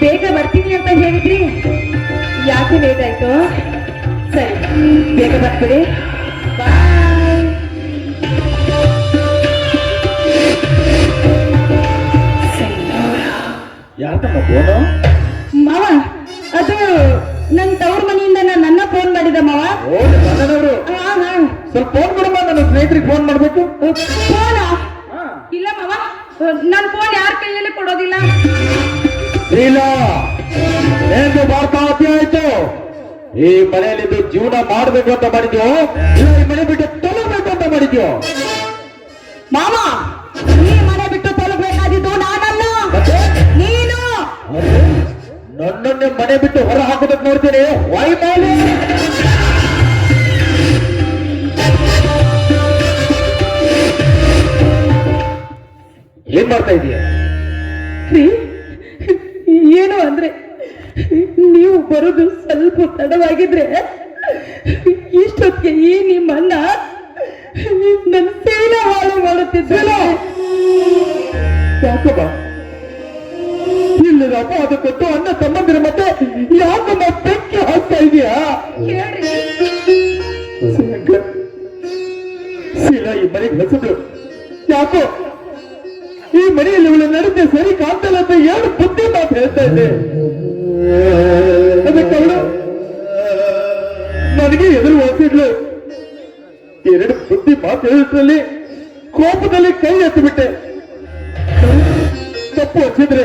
ಬೇಗ ಬರ್ತೀನಿ ಅಂತ ಹೇಳಿದ್ರಿ? ಯಾಕೆ ಲೇಟ್ ಆಯ್ತು? ಸರಿ ಬೇಗ ಬರ್ತೀರಿ. ಬಾಯ್ ಯಾಕಮ್ಮ ಫೋನು ಮಾವ ಅದು ನನ್ ತವ್ರ ಮನೆಯಿಂದ ನಾನು ನನ್ನ ಫೋನ್ ಮಾಡಿದ ಮಾವ. ಹಾ ಹಾ. ಸ್ವಲ್ಪ ಫೋನ್ ಕೊಡಮ್ಮ ನನ್ನ ಸ್ನೇಹಿತರಿಗೆ ಫೋನ್ ಮಾಡ್ಬೇಕು. ಫೋನಾ ಮಾವ ನನ್ ಫೋನ್ ಯಾರ ಕೈಯಲ್ಲಿ ಕೊಡೋದಿಲ್ಲ? ಇಲ್ಲ ಏನು ಬರ್ತಾ ಆಯ್ತು ಈ ಮನೆಯಲ್ಲಿ ಜೀವನ ಮಾಡಬೇಕು ಅಂತ ಮಾಡಿದ್ಯೋ? ಇಲ್ಲ ಈ ಮನೆ ಬಿಟ್ಟು ತೊಲಬೇಕು ಅಂತ ಮಾಡಿದ್ಯೋ? ಮಾಮಾ ಈ ಮನೆ ಬಿಟ್ಟು ತೊಲಗಬೇಕಾದಿದ್ದು ನಾನಲ್ಲ. ನೀನು. ನನ್ನನ್ನೇ ಮನೆ ಬಿಟ್ಟು ಹೊರ ಹಾಕೋದಕ್ಕೆ ನೋಡ್ತೀನಿ ವೈ ಮೇಲೆ ಮಾಡ್ತಾ ಇದೀಯ? ಏನು ಅಂದ್ರೆ ನೀವು ಬರೋದು ಸ್ವಲ್ಪ ತಡವಾಗಿದ್ರೆ ಇಷ್ಟೊತ್ತಿಗೆ ಈ ನಿಮ್ಮನ್ನ ನನ್ನ ಸೇನ ಹಾಳು ಮಾಡುತ್ತಿದ್ದಲ್ಲ ಯಾಕಮ್ಮ ಇಲ್ಲದ ಅದು ಕೊಟ್ಟು ಅನ್ನ ತಮ್ಮಂದಿರ ಮತ್ತೆ ಯಾಕಮ್ಮ ಮತ್ತೆ ಹಾಕ್ತಾ ಇದೆಯಾ? ಶೀಲಾ ಈ ಮನೆಗೆ ಹೊಸದು ಯಾಕೋ? ಈ ಮನೆಯಲ್ಲಿ ಇವಳ ನಡತೆ ಸರಿ ಕಾಣ್ತಲ್ಲ ಅಂತ ಎರಡು ಬುದ್ಧಿ ಮಾತು ಹೇಳ್ತಾ ಇದ್ದೆ ಅದಕ್ಕೆ ಅವಳು, ನನಗೆ ಎದುರು ಹೋಗ್ತಿದ್ಲು ಎರಡು ಬುದ್ಧಿ ಮಾತು ಹೇಳಿದ್ರಲ್ಲಿ ಕೋಪದಲ್ಲಿ ಕೈ ಎತ್ತಿಬಿಟ್ಟೆ. ತಪ್ಪು ಹಚ್ಚಿದ್ರೆ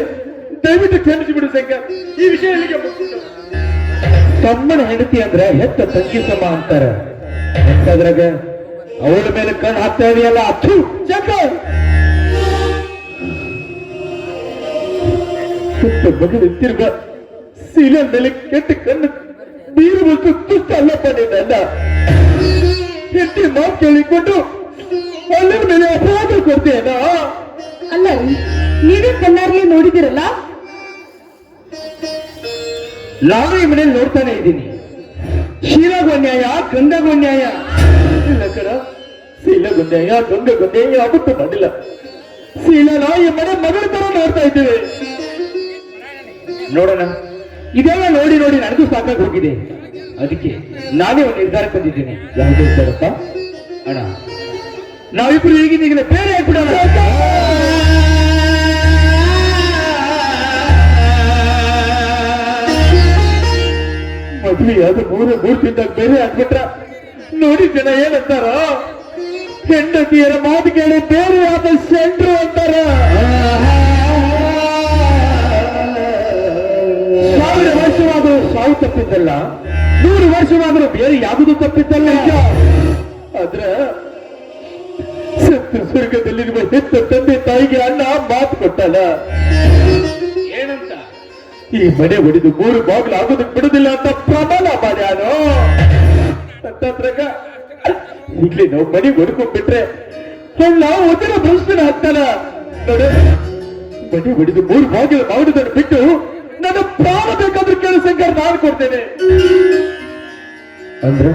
ದಯವಿಟ್ಟು ಕ್ಷಮಿಸಿಬಿಡು ಶಂಕರ್. ಈ ವಿಷಯ ಇಲ್ಲಿಗೆ ತಮ್ಮನ ಹೆಂಡತಿ ಅಂದ್ರೆ ಹೆತ್ತ ತಂಗಿ ಸಮ ಅಂತಾರೆ. ಅದ್ರಾಗ ಅವಳ ಮೇಲೆ ಕಣ್ಣು ಹಾಕ್ತಾ ಇದೆಯಲ್ಲ? ಅಚ್ಚು, ಶಂಕರ್! ಸುತ್ತ ಮಗನ ತಿರ್ಗ ಸೀಲೆ ಮೇಲೆ ಕೆಟ್ಟ ಕಣ್ಣು ಬೀರುವಷ್ಟು ತುಷ್ಟ ಅಲ್ಲಪ್ಪ ನಿನ್ನ. ಹೆಂಡತಿ ಮಾತು ಕೇಳಿಕೊಂಡು ಅಲ್ಲರ ಮೇಲೆ ಅಪರಾಧ ಕೊಡ್ತೇನ? ಅಲ್ಲ ನೀವೇ ಕಣ್ಣಾರ್ಲಿ ನೋಡಿದಿರಲ್ಲ ನಾನು ಈ ಮನೇಲಿ ನೋಡ್ತಾನೆ ಇದ್ದೀನಿ. ಶೀಲಾಗೊಂಡ್ಯಾಯ ಗಂಗಾಗೊಂಡ್ಯಾಯ ಇಲ್ಲ ಕಣ ಶೀಲಾಗೊಂಡ್ಯಾಯ ಗಂಗಾಗೊಂಡ್ಯಾಯ ಯಾವತ್ತೂ ಮಾಡಿಲ್ಲ ಶೀಲನ ಈ ಮನೆ ಮಗಳ ತರ ನೋಡ್ತಾ ಇದ್ದೇವೆ. ನೋಡೋಣ. ಇದೆಲ್ಲ ನೋಡಿ ನೋಡಿ ನನಗೂ ಸಾಕಾಗಿ ಹೋಗಿದೆ. ಅದಕ್ಕೆ ನಾನೇ ಒಂದು ನಿರ್ಧಾರಕ್ಕೆ ಬಂದಿದ್ದೇನೆ ಯಾವುದು ನಿರ್ಧಾರಪ್ಪ ಅಣ್ಣ. ನಾವಿಬ್ರು ಈಗಿನ ಬೇರೆ ಆಗ್ಬಿಡೋಣ ಅದು ಮೂರು ಮೂರು ತಿಂದಾಗ ಬೇರೆ ಆಗ್ಬಿಟ್ರ ನೋಡಿ ಜನ ಏನಂತಾರ? ಹೆಂಡತಿಯರ ಮಾತು ಕೇಳಿ ಬೇರೆ ಆದ ಸೆಂಟ್ರು ಅಂತಾರ. ಸಾವು ತಪ್ಪಿದ್ದಲ್ಲ? ನೂರು ವರ್ಷವಾದರೂ ಬೇರೆ ಯಾವುದು ತಪ್ಪಿದ್ದಲ್ಲ? ಆದ್ರ ಸತ್ತು ಸ್ವರ್ಗದಲ್ಲಿರುವ ಹೆತ್ತ ತಂದೆ ತಾಯಿಗೆ ಅಣ್ಣ ಮಾತು ಕೊಟ್ಟಲ್ಲ? ಏನಂತ? ಈ ಮನೆ ಒಡಿದು ಮೂರು ಬಾಗಿಲು ಆಗೋದಕ್ಕೆ ಬಿಡುದಿಲ್ಲ ಅಂತ ಪ್ರಮಾಣ ಮಾಡ್ಯಾನು ಅಂತಂದ್ರಾಗ ಇಲ್ಲಿ ನಾವು ಮನೆ ಹೊಡ್ಕೊಂಡ್ಬಿಟ್ರೆ ಅಣ್ಣ ಒಂದಿನ ಭ್ರಷ್ಟನ ಹಾಕ್ತಾನ ಮನೆ ಹೊಡೆದು ಮೂರು ಬಾಗಿಲು ಮಾಡುದನ್ನು ಬಿಟ್ಟು ನನ್ನ ಪ್ರಾಣ ಬೇಕಾದ್ರೂ ಕೇಳಿ ಶಂಕರ್ ನಾನು ಕೊಡ್ತೇನೆ. ಅಂದ್ರೆ?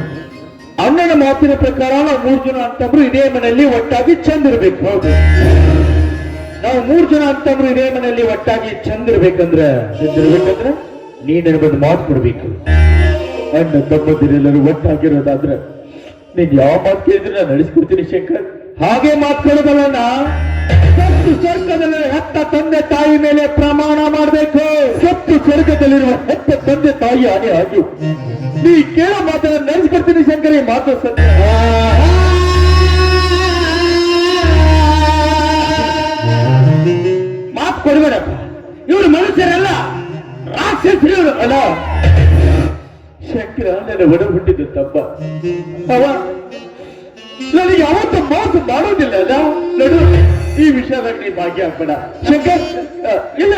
ಅಣ್ಣನ ಮಾತಿನ ಪ್ರಕಾರ ನಾವು ಮೂರು ಜನ ಅಂತಂದ್ರು ಇದೇ ಮನೆಯಲ್ಲಿ ಒಟ್ಟಾಗಿ ಚಂದಿರ್ಬೇಕು ಹೌದು. ನಾವು ಮೂರ್ ಜನ ಅಂತಂದ್ರು ಇದೇ ಮನೆಯಲ್ಲಿ ಒಟ್ಟಾಗಿ ಚಂದಿರ್ಬೇಕಂದ್ರೆ ಚಂದಿರ್ಬೇಕಂದ್ರೆ ನೀನ್ ನನಗೊಂದು ಮಾತು ಕೊಡ್ಬೇಕು. ಅಣ್ಣ ತಮ್ಮದಿರೆಲ್ಲರೂ ಒಟ್ಟಾಗಿರೋದಾದ್ರೆ ನೀನ್ ಯಾವ ಮಾತು ಕೇಳಿದ್ರೆ ನಾನು ನಡೆಸ್ಕೊಡ್ತೀನಿ ಶಂಕರ್. ಹಾಗೆ ಮಾತು ಕೊಡೋದಲ್ಲ ಸತ್ತು ಸ್ವರ್ಗದಲ್ಲಿ ಹೆತ್ತ ತಂದೆ ತಾಯಿ ಮೇಲೆ ಪ್ರಮಾಣ ಮಾಡಬೇಕು. ಸತ್ತು ಸ್ವರ್ಗದಲ್ಲಿರುವ ಹೆತ್ತ ತಂದೆ ತಾಯಿ ಹಾಗೆ ಆಗಿ. ನೀ ಕೇಳೋ ಮಾತನ್ನ ನೆನೆಸ್ಕೊಡ್ತೀನಿ ಶಂಕರಿ ಮಾತು ಸತ್ಯ. ಮಾತು ಕೊಡಬೇಡ. ಇವರು ಮನುಷ್ಯರಲ್ಲ ರಾಕ್ಷಸರು ಅಲ್ಲ, ಶಂಕರ ನನ್ನ ಒಡ ಹುಟ್ಟಿದ್ದು ತಪ್ಪ. ನನಗೆ ಯಾವತ್ತೂ ಮಾತು ಮಾಡೋದಿಲ್ಲ, ಅಲ್ಲ? ನೋಡು. ಈ ವಿಷಯದಾಗ ನೀ ಭಾಗ್ಯ ಆಗ್ಬೇಡ. ಶಂಕರ್ ಇಲ್ಲ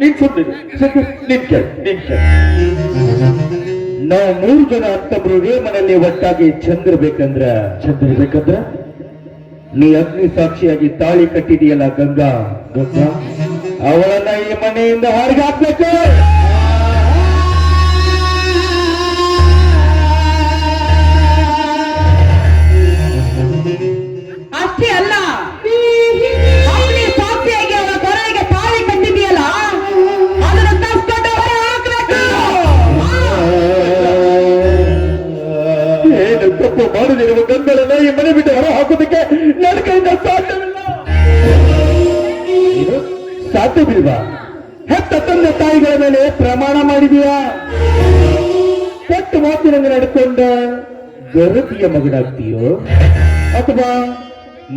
ನೀನ್ ಸುಮ್ಮನೆ ಶಂಕರ್, ನಿನ್ ಕೇಳ ನಿನ್ ಕೇಳ. ನಾವು ಮೂರು ಜನ ಇದೇ ಮನೆಯಲ್ಲಿ ಒಟ್ಟಾಗಿ ಚಂದಿರ್ಬೇಕಂದ್ರ ಚಂದಿರ್ಬೇಕಂದ್ರ? ನೀ ಅಗ್ನಿ ಸಾಕ್ಷಿಯಾಗಿ ತಾಳಿ ಕಟ್ಟಿದೆಯಲ್ಲ ಗಂಗಾ ಗಂಗಾ ಅವಳನ್ನ ಈ ಮನೆಯಿಂದ ಹೊರಗೆ ಹಾಕ್ಬೇಕು! ಸಾಧ್ಯವಿಲ್ವಾ ಹೆತ್ತ ತಂದೆ ತಾಯಿಗಳ ಮೇಲೆ ಪ್ರಮಾಣ ಮಾಡಿದೀಯಾ? ಕೆಟ್ಟ ಮಾತಿನಂಗೆ ನಡ್ಕೊಂಡ ಗರತಿಯ ಮಗನಾಗ್ತೀಯೋ ಅಥವಾ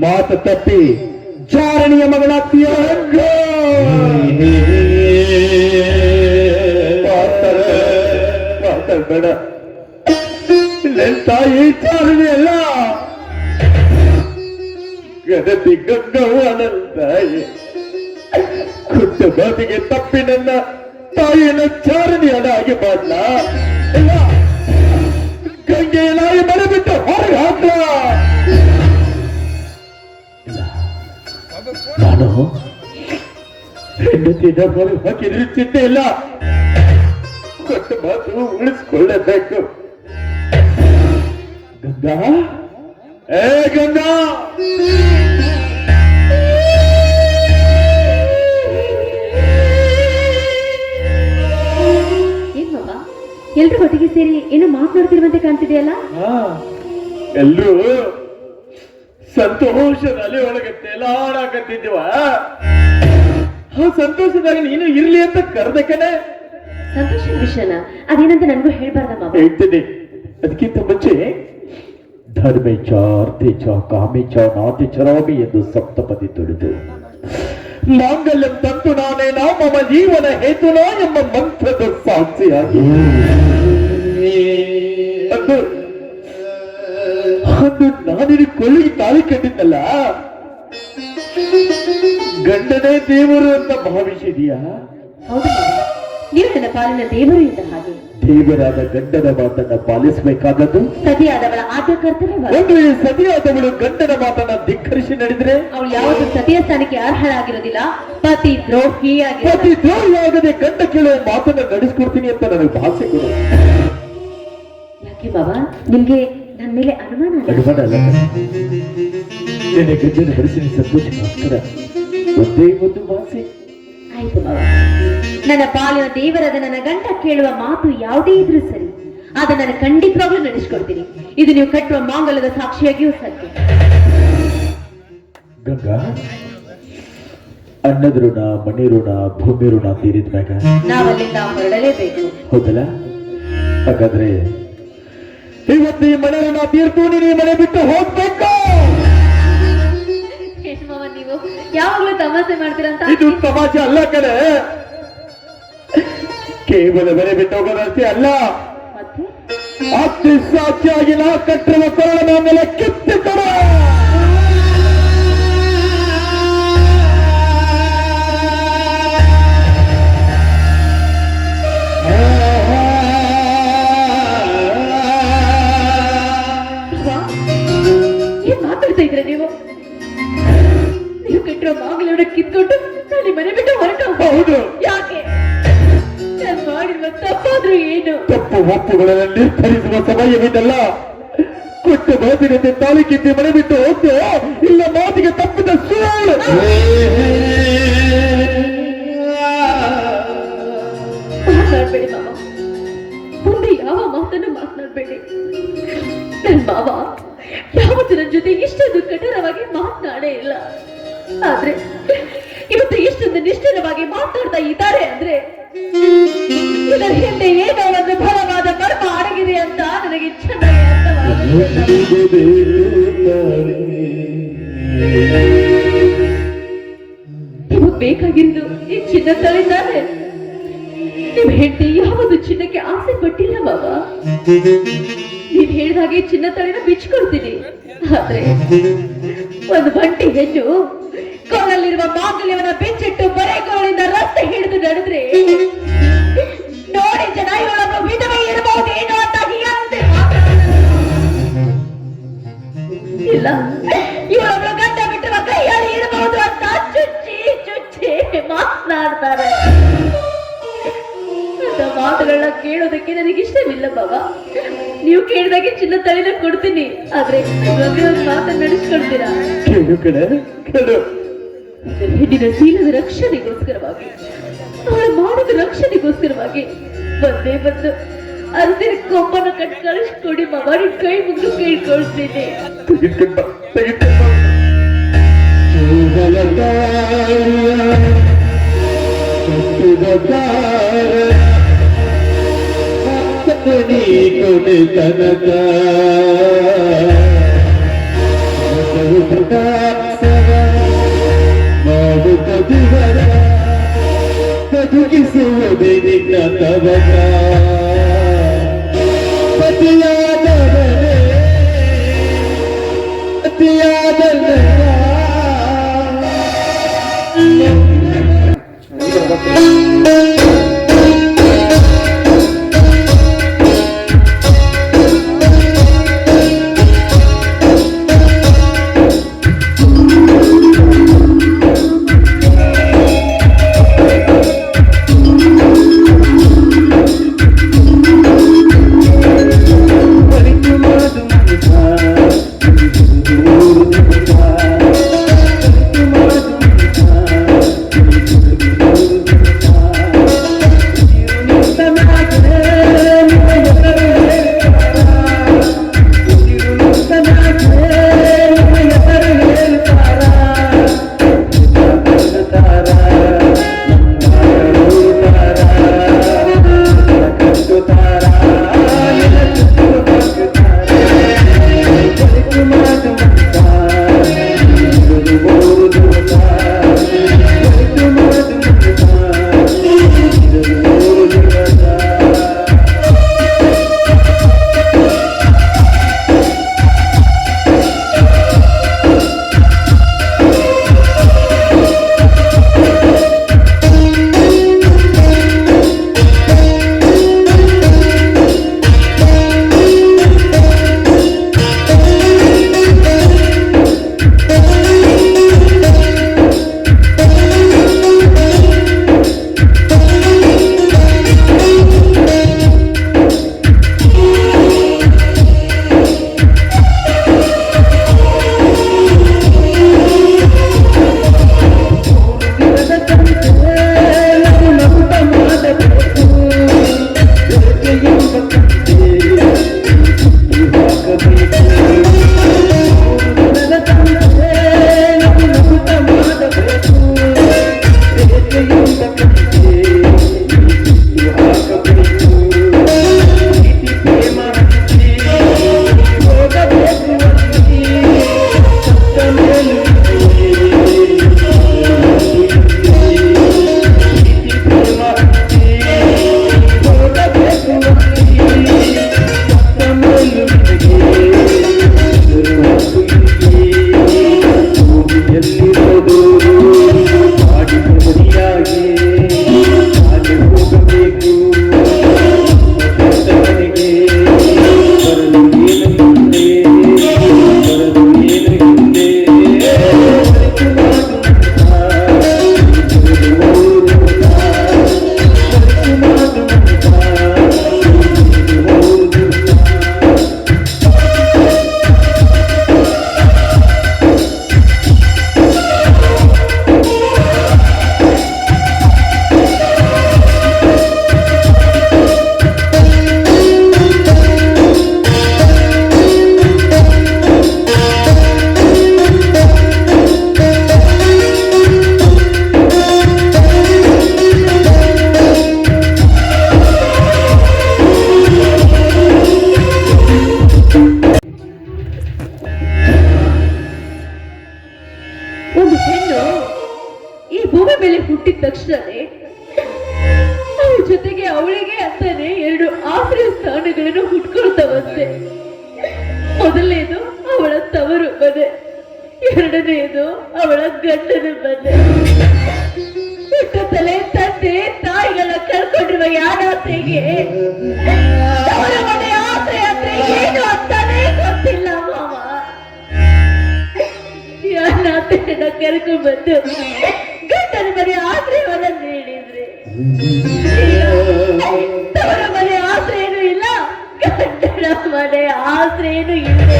ಮಾತು ತಪ್ಪಿ ಜಾರಣಿಯ ಮಗನಾಗ್ತೀಯೋ ಬೇಡ. ತಾಯಿ ಚಾರಣಿ ಅಲ್ಲ ಗದತಿ ಗಂಗವ್ವ ನನ್ನ ತಾಯಿ ಕುಟ್ಟ ಮಾತಿಗೆ ತಪ್ಪಿ ನನ್ನ ತಾಯಿಯನ್ನು ಹಾಗೆ ಮಾಡ್ಲ. ಇಲ್ಲ. ಗಂಗೆಯ ನಾಯಿ ಮನೆ ಬಿಟ್ಟು ಹೊರಗೆ ಹಾಕ ನಾನು ಹೆಂಡತಿನ ಹೊರಗೆ ಹಾಕಿದ್ರೆ ಚಿಂತೆ ಇಲ್ಲ. ಕೊಟ್ಟ ಮಾತು ಉಳಿಸ್ಕೊಳ್ಳಬೇಕು. ಗಂಗಾ? ಏ ಗಂಗಾ? ಎಲ್ರು ಒಟ್ಟಿಗೆ ಸೇರಿ ಏನೋ ಮಾತನಾಡ್ತಿರುವಂತೆ ಕಾಣ್ತಿದೆಯಲ್ಲ? ಹಾ. ಎಲ್ರು ಸಂತೋಷದಲ್ಲಿ ಒಳಗೆ ತೆಲಾಡಕತ್ತಿದ್ದೀವ ಆ ಸಂತೋಷದಾಗ ನೀನು ಇರ್ಲಿ ಅಂತ ಕರೆದಕ್ಕನೆ ಸಂತೋಷ ವಿಷಯನ? ಅದೇನಂತ ನನಗೂ ಹೇಳ್ಬಾರ್ದ ಹೇಳ್ತೇನೆ. ಅದಕ್ಕಿಂತ ಮುಂಚೆ ಧರ್ಮೇಚ ಅರ್ಥೇಚ ಕಾಮೇಚ ನಾತಿಚರಾಮಿ ಎಂದು ಸಪ್ತಪದಿ ತುಳಿದು. ಮಾಂಗಲ್ಯಂ ತಂತು ನಾನೇ ಮಮ ಜೀವನ ಹೇತುನಾ ಎಂಬ ಮಂತ್ರದ ಸಾಕ್ಷಿಯಾಗಿ. ಅಂದು ಅಂದು ನಾನಿನ ಕೊಳ್ಳಿಗೆ ತಾಳಿ ಕಟ್ಟಿದ್ದಲ್ಲ. ಗಂಡನೇ ದೇವರು ಅಂತ ಭಾವಿಸಿದೀಯಾ? ಹೌದು ನೀವು ಪಾಲಿನ ದೇವರು ಇದ್ದ ಹಾಗೆ. ದೇವರಾದ ಗಂಡನ ಮಾತನ್ನ ಪಾಲಿಸಬೇಕಾದದ್ದು? ಸತಿಯಾದವಳ ಆದ್ಯ ಕರ್ತವ್ಯ. ಒಂದು ವೇಳೆ ಸತಿಯಾದವಳು ಗಂಡನ ಮಾತನ್ನ ಧಿಕ್ಕರಿಸಿ ನಡೆದ್ರೆ? ಅವಳು ಯಾವತ್ತು ಸತಿಯ ಸ್ಥಾನಕ್ಕೆ ಅರ್ಹಳಾಗಿರೋದಿಲ್ಲ ಪತಿ ದ್ರೋಹಿಯಾಗಿ ಪತಿ ದ್ರೋಹಿಯಾಗದೆ ಗಂಡ ಕೇಳುವ ಮಾತನ್ನ ನಡೆಸ್ಕೊಡ್ತೀನಿ ಅಂತ ನನಗೆ ಭಾಷೆ ಕೊಡು. ಯಾಕೆ ಬಾಬಾ? ನಿಮ್ಗೆ ನನ್ನ ಮೇಲೆ ಅನುಮಾನ ಅನುಮಾನ ಅಲ್ಲ. ನಿನ್ನೆ ಗಂಡನ ಮನಸ್ಸಿನ ಸಂತೋಷಕ್ಕೋಸ್ಕರ ಒಂದೇ ಒಂದು ಭಾಷೆ ಆಯ್ತು ಬಾಬಾ. ನನ್ನ ಪಾಲಿನ ದೇವರಾದ ನನ್ನ ಗಂಡ ಕೇಳುವ ಮಾತು ಯಾವುದೇ ಇದ್ರೂ ಸರಿ. ಆದ್ರೆ ನಾನು ಖಂಡಿತವಾಗ್ಲೂ ನಡೆಸ್ಕೊಡ್ತೀನಿ. ಇದು ನೀವು ಕಟ್ಟುವ ಮಾಂಗಲದ ಸಾಕ್ಷಿಯಾಗಿಯೂ ಸತ್ಯ. ಗಂಗಾ ಅನ್ನದ ಋಣ ಮನೆ ಋಣ ಭೂಮಿ ಋಣ ತೀರಿದ ಮ್ಯಾಗ ನಾವಲ್ಲಿಂದ ಹೊರಡಲೇಬೇಕು. ಹೌದಲ್ಲ? ಹಾಗಾದ್ರೆ ಇವತ್ತು ಈ ಮನೆ ಋಣ ತೀರ್ತು ನೀನು ಮನೆ ಬಿಟ್ಟು ಹೋಗ್ಬೇಕು! ನೀವು ಯಾವಾಗ್ಲೂ ತಮಾಷೆ ಮಾಡ್ತೀರಂತ? ಇದು ತಮಾಷೆ ಅಲ್ಲ ಕಡೆ ಕೇವಲ ಬೆಲೆ ಬಿಟ್ಟು ಹೋಗೋದಷ್ಟೇ ಅಲ್ಲ. ಅತಿ ಸಾಕ್ಷಿಯಾಗಿ ನಾ ಕಟ್ಟಿರುವ ಕೊರಳ ಮೇಲೆ ಕಿತ್ತು ಕೊಡ ವಾ, ಏನ್ ಮಾತಾಡ್ತಾ ಇದ್ರೆ ನೀವು? ನೀವು ಕಟ್ಟಿರೋ ಮಾಂಗಲ್ಯವನ್ನು ಕಿತ್ಕೊಂಡು ನಾನು ಮನೆ ಬಿಟ್ಟು ಹೊರಟು. ಹೌದು. ತಪ್ಪು ಒಪ್ಪುಗಳನ್ನು ನಿರ್ಧರಿಸುವ ಸಮಯವಿದೆಲ್ಲ. ಕೊಟ್ಟು ಮಾತಿನಂತೆ ತಾಲೂಕಿದ್ದೆ ಮನೆ ಬಿಟ್ಟು ಇಲ್ಲ ಮಾತಿಗೆ ತಪ್ಪಿದ ಸುಳ್ಳು. ಮಾತನಾಡ್ಬೇಡಿ ಮಾವ. ಮುಂದೆ ಯಾವ ಮಾತನ್ನು ಮಾತನಾಡ್ಬೇಡಿ. ನನ್ ಮಾವ ಯಾವತ್ತು ನನ್ನ ಜೊತೆ ಇಷ್ಟೊಂದು ಕಠಿಣವಾಗಿ ಮಾತನಾಡೇ ಇಲ್ಲ. ಆದ್ರೆ ಇವತ್ತು ಇಷ್ಟೊಂದು ನಿಷ್ಠುರವಾಗಿ ಮಾತಾಡ್ತಾ ಇದ್ದಾರೆ ಅಂದ್ರೆ ಇದರ ಹಿಂದೆ ಮರ್ಮ ಅಡಗಿದೆ ಅಂತ ನನಗೆ ಚೆನ್ನಾಗಿ ನಿಮಗೆ ಈ ಚಿನ್ನ ತಳಿದ್ದಾರೆ ನಿಮ್ ಹೆಂಡತಿ ಯಾವುದು ಚಿನ್ನಕ್ಕೆ ಆಸೆ ಪಟ್ಟಿಲ್ಲ ಬಾಬಾ ನೀವ್ ಹೇಳಿದ ಹಾಗೆ ಚಿನ್ನ ತಳಿನ ಬಿಚ್ಕೊಡ್ತೀನಿ. ಆದ್ರೆ ಒಂದು ಬಂಟಿ ಹೆಣ್ಣು ಕೋಲಲ್ಲಿರುವ ಮಾಂಗಲ್ಯವನ್ನ ಬೆಚ್ಚಿಟ್ಟು ಬರೆಗೋಳಿಂದ ರಸ್ತೆ ಹಿಡಿದು ನಡೆದ್ರೆ ನೋಡಿ ಜನ ಇವಳನ್ನು ವಿಧವೆ ಇರಬಹುದೇನೋ ಅಂತ ಹೀಗಂತೆ ಇಲ್ಲ. ಇವಳೊಬ್ಳು ಗಂಡ ಬಿಟ್ಟಿರುವ ಕೈಯಲ್ಲಿ ಇರಬಹುದು ಅಂತ ಚುಚ್ಚಿ ಚುಚ್ಚಿ ಮಾತನಾಡ್ತಾರೆ. ಮಾತುಗಳನ್ನ ಕೇಳೋದಕ್ಕೆ ನನಗೆ ಇಷ್ಟವಿಲ್ಲ ಬಾಬಾ. ನೀವು ಕೇಳಿದಾಗೆ ಚಿನ್ನ ತಳಿನ ಕೊಡ್ತೀನಿ. ಆದ್ರೆ ಮಾತನ್ನ ನಡೆಸ್ಕೊಡ್ತೀರಾ ಹೆಣ್ಣಿನ ಶೀಲದ ರಕ್ಷಣೆಗೋಸ್ಕರವಾಗಿ ಅವಳ ಮಾಡಿದ ರಕ್ಷಣೆಗೋಸ್ಕರವಾಗಿ ಬಂದೇ ಬಂದು ಅರ್ಧಿ ಕೊಂಬನ ಕಟ್ ಕಳಿಸ್ಕೊಡಿ ಬಾಬಾ ನಿಮ್ ಕೈ ಮುಗಿದು ಕೇಳ್ಕೊಳ್ತೀನಿ ತೆಗೆದ್ಕೊಂಡ್ ಬಾ, ತೆಗೆದ್ಕೊಂಡ್ ಬಾ. ಉಪಕಾರ ನೀ ಕೊಡೆ ತನಕ ಬದುಕಿಸುವುದೇ ನಿನ್ನ ತವಕ ಪತಿಯಾದವರೇ ಒಂದು ಹೆಣ್ಣು ಈ ಭೂಮಿ ಮೇಲೆ ಹುಟ್ಟಿದ ತಕ್ಷಣವೇ ಅವಳ ಜೊತೆಗೆ ಅವಳಿಗೆ ಅಂತಾನೆ ಎರಡು ಆಶ್ರಯ ಸ್ಥಾನಗಳನ್ನು ಹುಟ್ಕೊಳ್ತಾವಂತೆ. ಮೊದಲನೇದು ಅವಳ ತವರು ಮನೆ, ಎರಡನೆಯದು ಅವಳ ಗಂಡನ ಮನೆ. ತಲೆ ತಂದೆ, ತಾಯಿಗಳ ಕಳ್ಕೊಂಡಿರುವ ಯಾರಾತೆಗೆ ಅವರ ಮನೆ ಆಶ್ರಯ ಅಂದ್ರೆ ಏನು ಅಂತಾನೆ ಗೊತ್ತಿಲ್ಲ. ಯಾನಾತೆಯನ್ನ ಕರ್ಕೊಂಡು ಬಂದು ಗಂಡನ ಮನೆ ಆಶ್ರಯವನ್ನ ನೀಡಿದ್ರಿ. ತವರ ಮನೆ ಆಶ್ರಯನೂ ಇಲ್ಲ ಗಂಡನ ಮನೆ ಆಶ್ರಯನೂ ಇಲ್ಲದೆ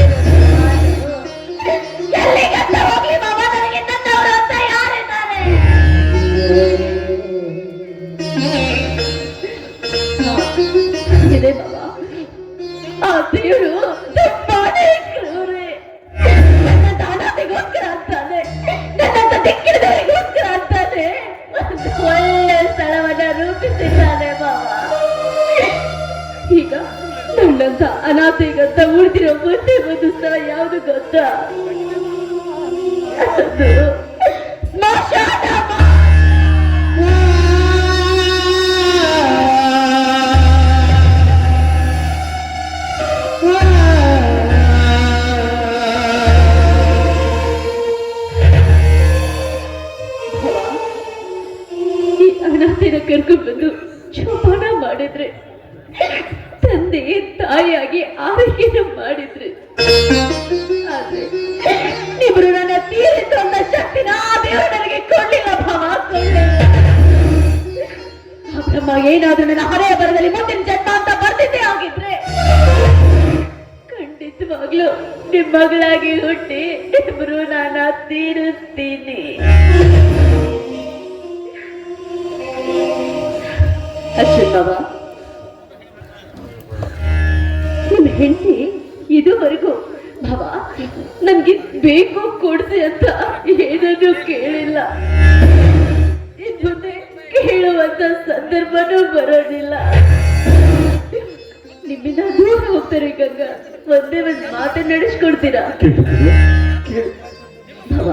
ಹೆಂಡತಿ ಇದುವರೆಗೂ ಭಾವ ನನ್ಗೆ ಬೇಕು ಕೊಡ್ತೆ ಅಂತ ಏನನ್ನೂ ಕೇಳಿಲ್ಲ. ಮುಂದೆ ಕೇಳುವಂತ ಸಂದರ್ಭನೂ ಬರೋದಿಲ್ಲ. ನಿಮ್ಮಿಂದ ದೂರ ಹೋಗ್ತಾರೆ ಗಂಗಾ ಒಂದೇ ಒಂದು ಮಾತನ್ನ ನಡೆಸ್ಕೊಡ್ತೀರಾ? ಭಾವ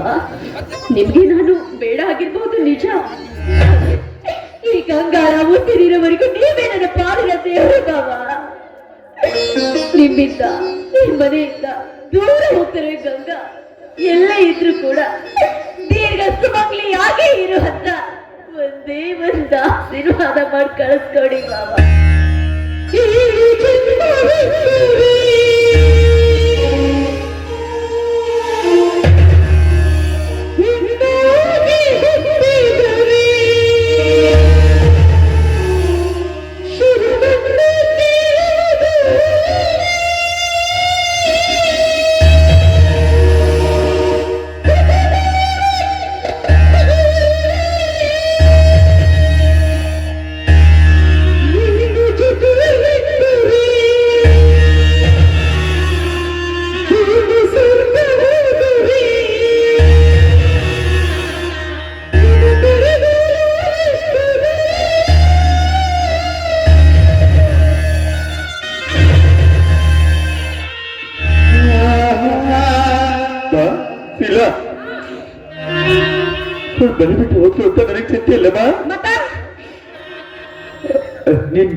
ನಿಮ್ಗೆ ನಾನು ಬೇಡ ಆಗಿರ್ಬೋದು ನಿಜ. ಈ ಗಂಗಾರ ಉತ್ತಿರಿರೋವರೆಗೂ ನೀವೇ ನನ್ನ ಪಾಲಿನ ದೇವರು ಬಾವ ನಿಮ್ಮಿಂದ, ನಿಮ್ ಮನೆಯಿಂದ ದೂರ ಹೋಗ್ತಾರೆ ಗಂಗಾ, ಎಲ್ಲ ಇದ್ರು ಕೂಡ ದೀರ್ಘ ಸುಮಂಗ್ಲಿ ಯಾಕೆ ಇರು ಅಂತ ಒಂದೇ ಒಂದ ಆಶೀರ್ವಾದ ಮಾಡಿ ಕಳಿಸ್ಕೊಡಿ ಬಾವ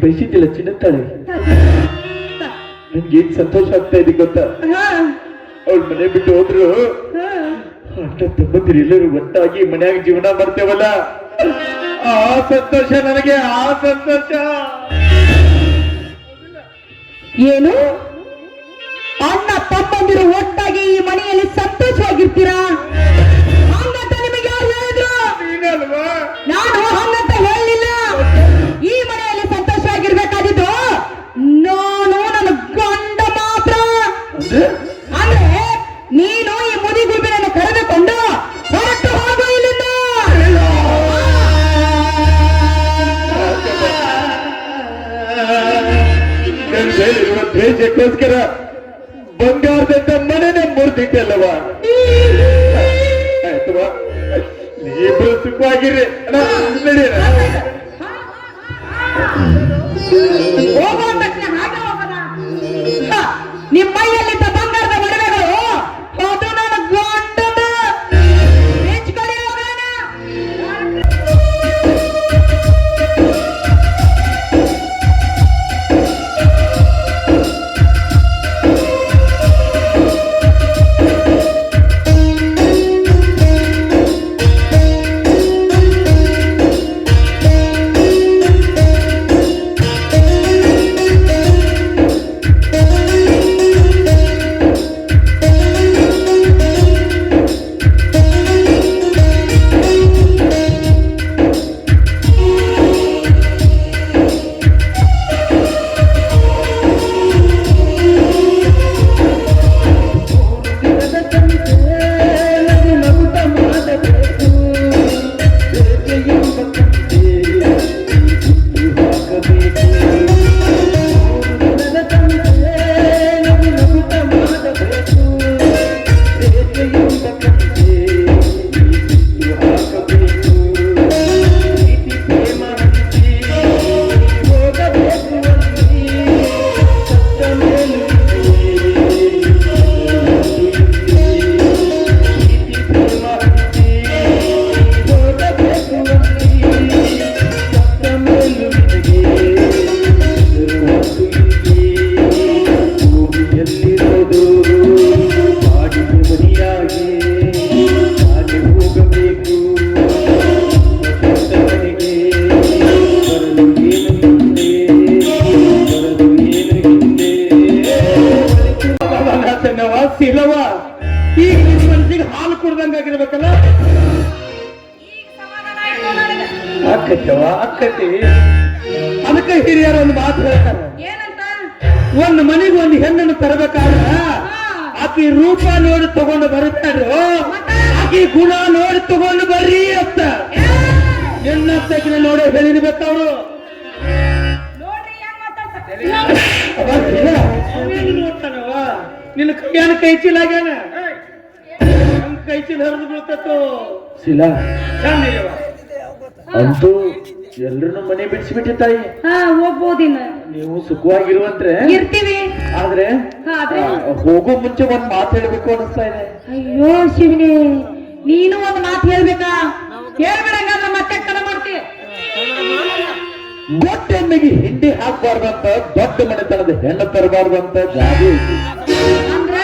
ಬಯಸಿದ್ದಿಲ್ಲ ಚಿನ್ನತ್ತಾಳೆ. ನನ್ಗೆ ಏನ್ ಸಂತೋಷ ಆಗ್ತಾ ಇದೆ ಗೊತ್ತಾ? ಅವ್ಳ ಮನೆ ಬಿಟ್ಟು ಹೋದ್ರು. ಅಣ್ಣ ತಮ್ಮಂದಿರು ಎಲ್ಲರೂ ಒಟ್ಟಾಗಿ ಮನ್ಯಾಗ ಜೀವನ ಮಾಡ್ತೇವಲ್ಲ? ಆ ಸಂತೋಷ ನನಗೆ, ಆ ಸಂತೋಷ. ಏನು? ಅಣ್ಣ ತಮ್ಮಂದಿರು ಒಟ್ಟಾಗಿ ಈ ಮನೆಯಲ್ಲಿ ಸಂತೋಷವಾಗಿರ್ತೀರಾ? ಅಕ್ಕತಿ ಅದಕ್ಕೆ ಹಿರಿಯರು ಒಂದು ಮಾತು ಹೇಳ್ತಾರೆ. ಏನಂತ? ಒಂದು ಮನೆಗೆ ಒಂದು ಹೆಣ್ಣನ್ನು ತರಬೇಕಾದ್ರ ಆಕಿ ರೂಪ ನೋಡಿ ತಗೊಂಡು ಬರಬೇಡ್ರು ಆಕಿ ಗುಣ ನೋಡಿ ತಗೊಂಡು ಬರ್ರಿ ಅಂತ. ತಗಿನ ನೋಡಿ ಹೇಳಿರ್ಬೇಕವ್ರು ನೋಡ್ತಾನವ ನಿನ್ನ ಕೈಯಾನ ಕೈ ಚೀಲ ಆಗ್ಯಾನ ನಮ್ ಕೈ ಚೀಲ ಹರಿದು ಬೀಳ್ತತ್ತು ಶಿಲಾ ಅಂತೂ ಎಲ್ರನ್ನೂ ಮನೆ ಬಿಡಿಸ್ಬಿಟ್ಟಿ ತಾಯಿ ಹಾ ನೀವು ಸುಖವಾಗಿರುವಂತ್ರೆ ಇರ್ತೀವಿ. ಆದ್ರೆ ಹೋಗೋ ಮುಂಚೆ ಒಂದ್ ಮಾತು ಹೇಳ್ಬೇಕು ಅನಿಸ್ತಾ ಇದೆ. ಅಯ್ಯೋ ಶಿವನಿ ನೀನು ಒಂದ್ ಮಾತು ಹೇಳ್ಬೇಕಾ? ಹೇಳ್ಬಿಡಂಗಲ್ಲ ಮತ್ತೆ ಕಲ ಮಾಡ್ತಿ. ದೊಡ್ಡ ಹೆಣ್ಣಿಗೆ ಹಿಂಡಿ ಹಾಕ್ಬಾರ್ದಂತ ದೊಡ್ಡ ಮನೆತನದ ಹೆಣ್ಣು ತರಬಾರ್ದಂತ ಅಂತ ಜಾಗ ಅಂದ್ರ?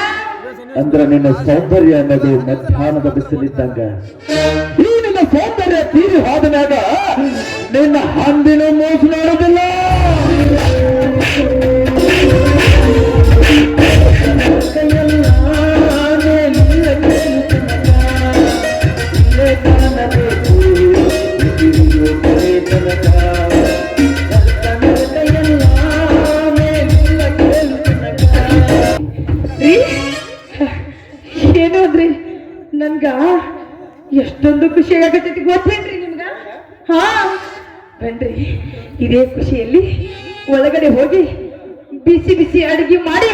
ಅಂದ್ರ ನಿನ್ನ ಸೌಂದರ್ಯ ಅನ್ನೋದು ಮಧ್ಯಾಹ್ನದ ಬಿಸಿಲಿದ್ದಂಗ. ಈ ನಿನ್ನ ಸೌಂದರ್ಯ ತೀರಿ ಹೋದನಾಗ ನಿನ್ನ ಹಂದಿನ ಮೋಸ ನೋಡುದಿಲ್ಲ ರೀ ಏನು ಅಂದ್ರಿ ನನ್ಗ ಎಷ್ಟೊಂದು ಖುಷಿ ಆಗತೈತಿ ಗೊತ್ತೇನ್ರಿ ನಿಮ್ಗ ಹಾ ಬನ್ರಿ ಇದೇ ಖುಷಿಯಲ್ಲಿ ಒಳಗಡೆ ಹೋಗಿ ಬಿಸಿ ಬಿಸಿ ಅಡುಗೆ ಮಾಡಿ